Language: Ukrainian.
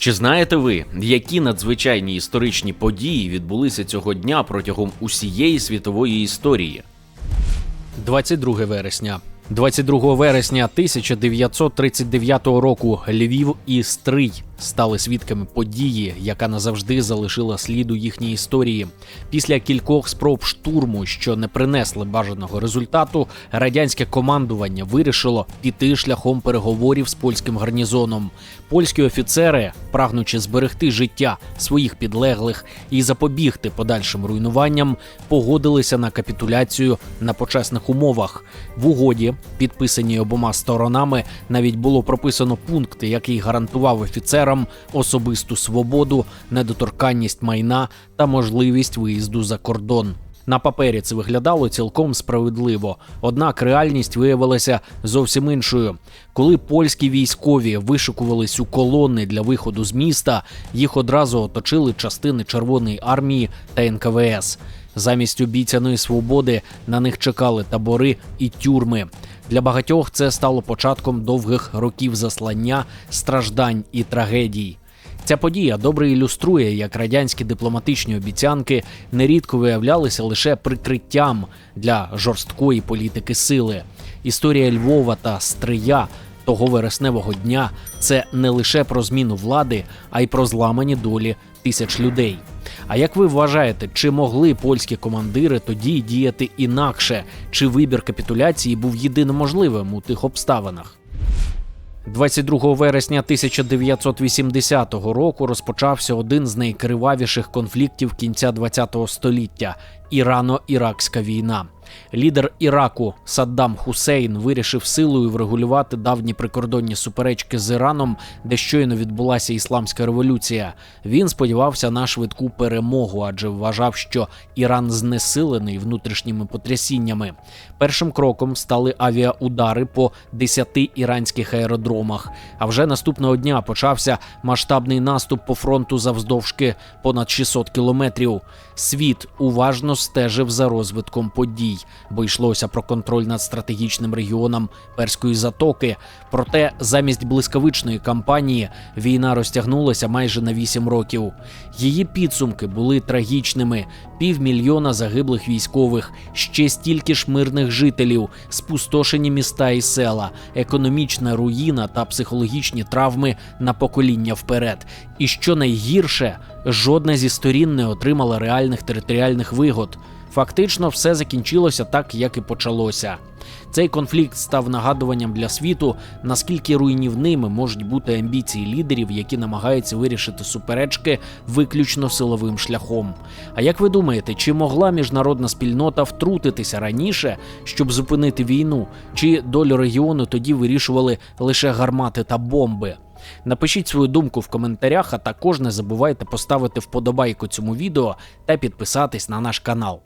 Чи знаєте ви, які надзвичайні історичні події відбулися цього дня протягом усієї світової історії? 22 вересня. 22 вересня 1939 року Львів і Стрий стали свідками події, яка назавжди залишила слід у їхній історії. Після кількох спроб штурму, що не принесли бажаного результату, радянське командування вирішило піти шляхом переговорів з польським гарнізоном. Польські офіцери, прагнучи зберегти життя своїх підлеглих і запобігти подальшим руйнуванням, погодилися на капітуляцію на почесних умовах. В угоді, підписаній обома сторонами, навіть було прописано пункт, який гарантував офіцерам особисту свободу, недоторканність майна та можливість виїзду за кордон. На папері це виглядало цілком справедливо, однак реальність виявилася зовсім іншою. Коли польські військові вишикувались у колони для виходу з міста, їх одразу оточили частини Червоної армії та НКВС. Замість обіцяної свободи на них чекали табори і тюрми. Для багатьох це стало початком довгих років заслання, страждань і трагедій. Ця подія добре ілюструє, як радянські дипломатичні обіцянки нерідко виявлялися лише прикриттям для жорсткої політики сили. Історія Львова та Стрия того вересневого дня це не лише про зміну влади, а й про зламані долі тисяч людей. А як ви вважаєте, чи могли польські командири тоді діяти інакше? Чи вибір капітуляції був єдино можливим у тих обставинах? 22 вересня 1980 року розпочався один з найкривавіших конфліктів кінця ХХ століття Ірано-Іракська війна. Лідер Іраку Саддам Хусейн вирішив силою врегулювати давні прикордонні суперечки з Іраном, де щойно відбулася ісламська революція. Він сподівався на швидку перемогу, адже вважав, що Іран знесилений внутрішніми потрясіннями. Першим кроком стали авіаудари по 10 іранських аеродромах. А вже наступного дня почався масштабний наступ по фронту завздовжки понад 600 кілометрів. Світ уважно стежив за розвитком подій, бо йшлося про контроль над стратегічним регіоном Перської затоки. Проте замість блискавичної кампанії війна розтягнулася майже на 8 років. Її підсумки були трагічними: півмільйона загиблих військових, ще стільки ж мирних жителів, спустошені міста і села, економічна руїна та психологічні травми на покоління вперед. І що найгірше, жодна зі сторін не отримала реальних територіальних вигод. Фактично, все закінчилося так, як і почалося. Цей конфлікт став нагадуванням для світу, наскільки руйнівними можуть бути амбіції лідерів, які намагаються вирішити суперечки виключно силовим шляхом. А як ви думаєте, чи могла міжнародна спільнота втрутитися раніше, щоб зупинити війну, чи долю регіону тоді вирішували лише гармати та бомби? Напишіть свою думку в коментарях, а також не забувайте поставити вподобайку цьому відео та підписатись на наш канал.